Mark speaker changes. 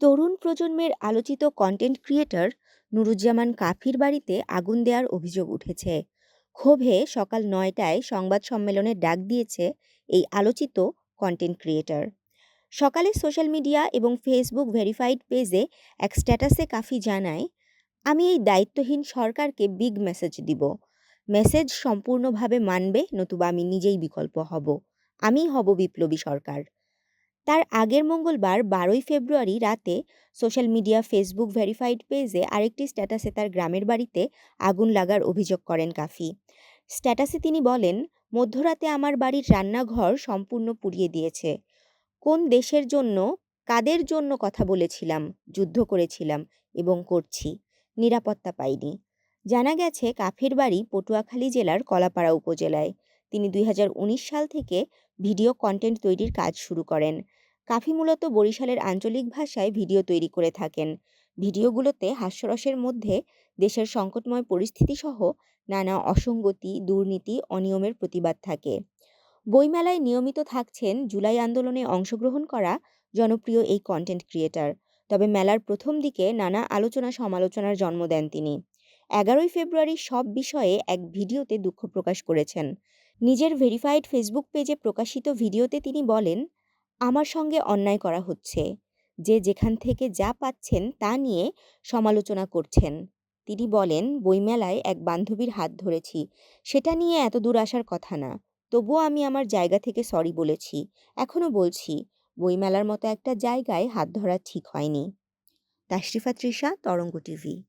Speaker 1: তরুণ প্রজন্মের আলোচিত content creator Nuruzzaman কাফির বাড়িতে আগুন দেওয়ার অভিযোগ উঠেছে। ক্ষোভে সকাল নয়টায় সংবাদ সম্মেলনে ডাক দিয়েছে এই আলোচিত কন্টেন্ট ক্রিয়েটর সকালে সোশ্যাল মিডিয়া এবং ফেসবুক ভেরিফাইড পেজে এক স্ট্যাটাসে কাফি জানায়, আমি এই দায়িত্বহীন সরকারকে বিগ মেসেজ দিব। মেসেজ সম্পূর্ণভাবে মানবে নতুবা আমি নিজেই বিকল্প হব। আমি হব বিপ্লবী সরকার। তার আগের মঙ্গলবার বারোই ফেব্রুয়ারি রাতে সোশ্যাল মিডিয়া ফেসবুক ভেরিফাইড পেজে আরেকটি স্ট্যাটাসে তার গ্রামের বাড়িতে আগুন লাগার অভিযোগ করেন কাফি। স্ট্যাটাসে তিনি বলেন, মধ্যরাতে আমার বাড়ির রান্নাঘর সম্পূর্ণ পুড়িয়ে দিয়েছে। কোন দেশের জন্য, কাদের জন্য কথা বলেছিলাম, যুদ্ধ করেছিলাম এবং করছি, নিরাপত্তা পাইনি। জানা গেছে, কাফির বাড়ি পটুয়াখালী জেলার কলাপাড়া উপজেলায়। তিনি দুই হাজার উনিশ সাল থেকে ভিডিও কন্টেন্ট তৈরির কাজ শুরু করেন। কাফি মূলত বরিশালের আঞ্চলিক ভাষায় ভিডিও তৈরি করে থাকেন। ভিডিওগুলোতে হাস্যরসের মধ্যে দেশের সংকটময় পরিস্থিতি সহ নানা অসঙ্গতি, দুর্নীতি, অনিয়মের প্রতিবাদ থাকে। বইমেলায় নিয়মিত থাকছেন জুলাই আন্দোলনে অংশগ্রহণ করা জনপ্রিয় এই কন্টেন্ট ক্রিয়েটার তবে মেলার প্রথম দিকে নানা আলোচনা সমালোচনার জন্ম দেন তিনি। এগারোই ফেব্রুয়ারি সব বিষয়ে এক ভিডিওতে দুঃখ প্রকাশ করেছেন। নিজের ভেরিফাইড ফেসবুক পেজে প্রকাশিত ভিডিওতে তিনি বলেন আমার সঙ্গে অন্যায় করা হচ্ছে। যে যেখান থেকে যা পাচ্ছেন তা নিয়ে সমালোচনা করছেন। তিনি বলেন, বইমেলায় এক বান্ধবীর হাত ধরেছি। সেটা নিয়ে এত দূর আসার কথা না। তবুও আমি আমার জায়গা থেকে সরি বলেছি। এখনও বলছি, বইমেলার মতো একটা জায়গায় হাত ধরা ঠিক হয়নি। তাশরিফা তৃষা তরঙ্গ টিভি।